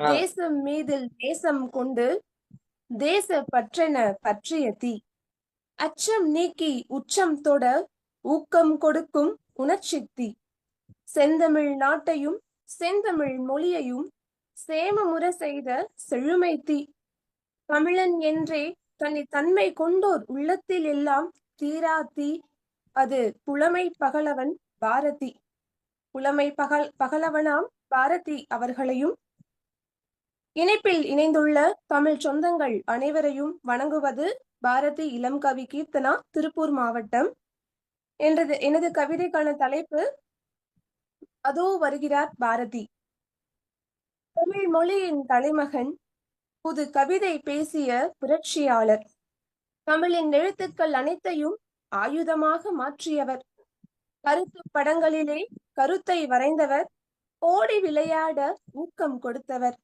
தேசம் மீதில் தேசம் கொண்டு தேச பற்றென பற்றிய தீ. அச்சம் நீக்கி உச்சம் தொட ஊக்கம் கொடுக்கும் உணர்ச்சித்தி செந்தமிழ் நாட்டையும் செந்தமிழ் மொழியையும் சேமமுற செய்த செழுமை தீ. தமிழன் என்றே தன்னை தன்மை கொண்டோர் உள்ளத்தில் எல்லாம் தீரா தீ. அது புலமை பகலவன் பாரதி. புலமை பகல் பகலவனாம் பாரதி அவர்களையும் இணைப்பில் இணைந்துள்ள தமிழ் சொந்தங்கள் அனைவரையும் வணங்குவது பாரதி இளம் கவி கீர்த்தனா திருப்பூர் மாவட்டம். என்றது எனது கவிதைக்கான தலைப்பு அதோ வருகிறார் பாரதி தமிழ் மொழியின் தலைமகன் புது கவிதை பேசிய புரட்சியாளர். தமிழின் எழுத்துக்கள் அனைத்தையும் ஆயுதமாக மாற்றியவர். கருத்து படங்களிலே கருத்தை வரைந்தவர். ஓடி விளையாட ஊக்கம் கொடுத்தவர்.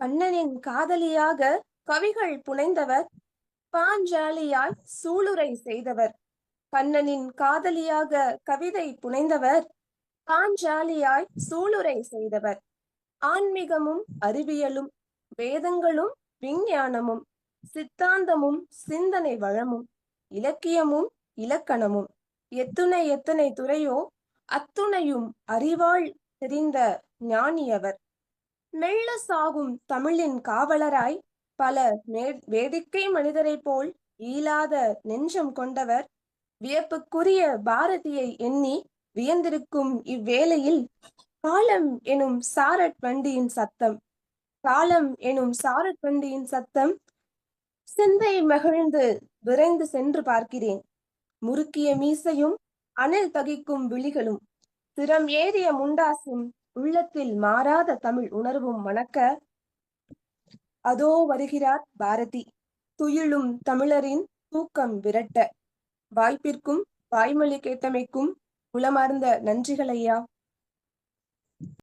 கண்ணனின் காதலியாக கவிகள் புனைந்தவர் பாஞ்சாலியாய் சூளுரை செய்தவர். கண்ணனின் காதலியாக கவிதை புனைந்தவர் பாஞ்சாலியாய் சூளுரை செய்தவர். ஆன்மீகமும் அறிவியலும் வேதங்களும் விஞ்ஞானமும் சித்தாந்தமும் சிந்தனை வளமும் இலக்கியமும் இலக்கணமும். எத்துணை எத்தனை துறையோ அத்துணையும் அறிவாள் தெரிந்த ஞானியவர். மெல்ல சாகும் தமிழின் காவலராய் பல வேடிக்கை மனிதரைப் போல் ஈலாத நெஞ்சம் கொண்டவர் வியப்புக்குரிய பாரதியை எண்ணி வியந்திருக்கும் இவ்வேளையில் காலம் எனும் சாரட் வண்டியின் சத்தம் காலம் எனும் சாரட் வண்டியின் சத்தம் சிந்தை மகிழ்ந்து விரைந்து சென்று பார்க்கிறேன். முறுக்கிய மீசையும் அனல் தகிக்கும் விழிகளும் திறம் ஏறிய முண்டாசும் உள்ளத்தில் மாறாத தமிழ் உணர்வும் மணக்க அதோ வருகிறார் பாரதி துயிலும் தமிழரின் தூக்கம் விரட்ட. வாய்ப்பிற்கும் வாய்மொழி கேட்டமைக்கும் உளமார்ந்த நன்றிகள் ஐயா